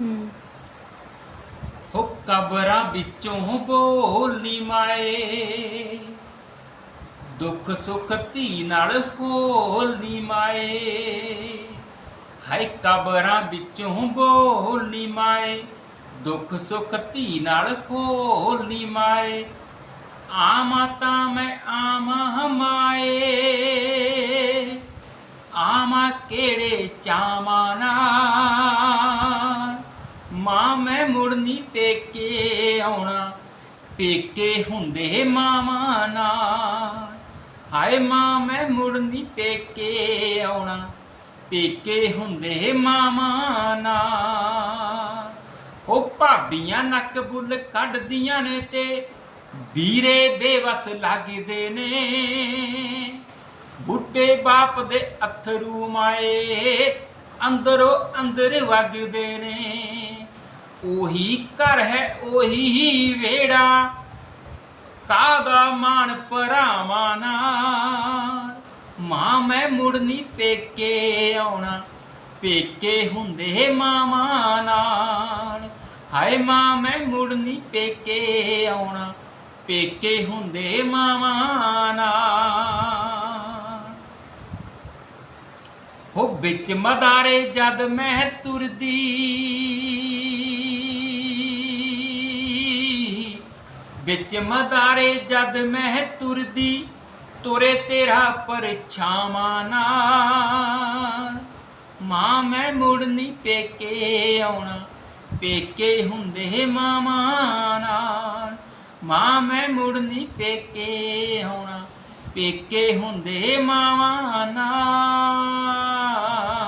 ਹੂੰ। ਹੋ ਕਬਰਾਂ ਵਿੱਚੋਂ ਬੋਲੀ ਮਾਏ। ਦੁੱਖ ਸੁੱਖ ਧੀ ਨਾਲ ਫੋਲੀ ਮਾਏ। ਹਾਏ ਕਬਰਾਂ ਵਿੱਚੋਂ ਬੋਲੀ ਮਾਏ। ਦੁੱਖ ਸੁੱਖ ਧੀ ਨਾਲ ਫੋਲਨੀ ਮਾਏ। ਆਮਾ ਤਾਂ ਮੈਂ ਆਮਾ ਹਮਾਏ ਆਮਾ ਕਿਹੜੇ ਚਾਵਾਂ ਨਾਲ ਮਾਂ ਮੈਂ ਮੁੜਨੀ ਪੇਕੇ ਆਉਣਾ। ਪੇਕੇ ਹੁੰਦੇ ਮਾਵਾਂ ਨਾਲ। ਹਾਏ ਮਾਂ ਮੈਂ ਮੁੜਨੀ ਪੇਕੇ ਆਉਣਾ। ਪੇਕੇ ਹੁੰਦੇ ਮਾਵਾਂ ਨਾਲ। ਉਹ ਭਾਬੀਆਂ ਨੱਕ ਬੁੱਲ ਕੱਢਦੀਆਂ ਨੇ ਤੇ ਵੀਰੇ ਬੇਵਸ ਲੱਗਦੇ ਨੇ। ਬੁੱਢੇ ਬਾਪ ਦੇ ਅਥਰੂ ਮਾਏ ਅੰਦਰੋਂ ਅੰਦਰ ਵਗਦੇ ਨੇ। ਉਹੀ ਘਰ ਹੈ, ਉਹੀ ਵੇੜਾ ਕਾਦਾ ਮਾਣ ਭਰਾਵਾਂ ਨਾਲ? ਮਾਂ ਮੈਂ ਮੁੜਨੀ ਪੇਕੇ ਆਉਣਾ। ਪੇਕੇ ਹੁੰਦੇ ਮਾਵਾਂ ਨਾਲ। ਹਾਏ ਮਾਂ ਮੈਂ ਮੁੜਨੀ ਪੇਕੇ ਆਉਣਾ। ਪੇਕੇ ਹੁੰਦੇ ਮਾਵਾਂ ਨਾਲ। ਹੋ ਵਿੱਚ ਮਦਾਰੇ ਜਦ ਮੈਂ ਤੁਰਦੀ। ਵਿੱਚ ਮਦਾਰੇ ਜਦ ਮੈਂ ਤੁਰਦੀ, ਤੁਰੇ ਤੇਰਾ ਪਰਛਾਵਾਂ ਨਾਲ। ਮਾਂ, ਮੈਂ ਮੁੜਨੀ ਪੇਕੇ ਆਉਣਾ, ਪੇਕੇ ਹੁੰਦੇ ਮਾਵਾਂ ਨਾਲ। ਮਾਂ, ਮੈਂ ਮੁੜਨੀ ਪੇਕੇ ਆਉਣਾ, ਪੇਕੇ ਹੁੰਦੇ ਮਾਵਾਂ ਨਾਲ।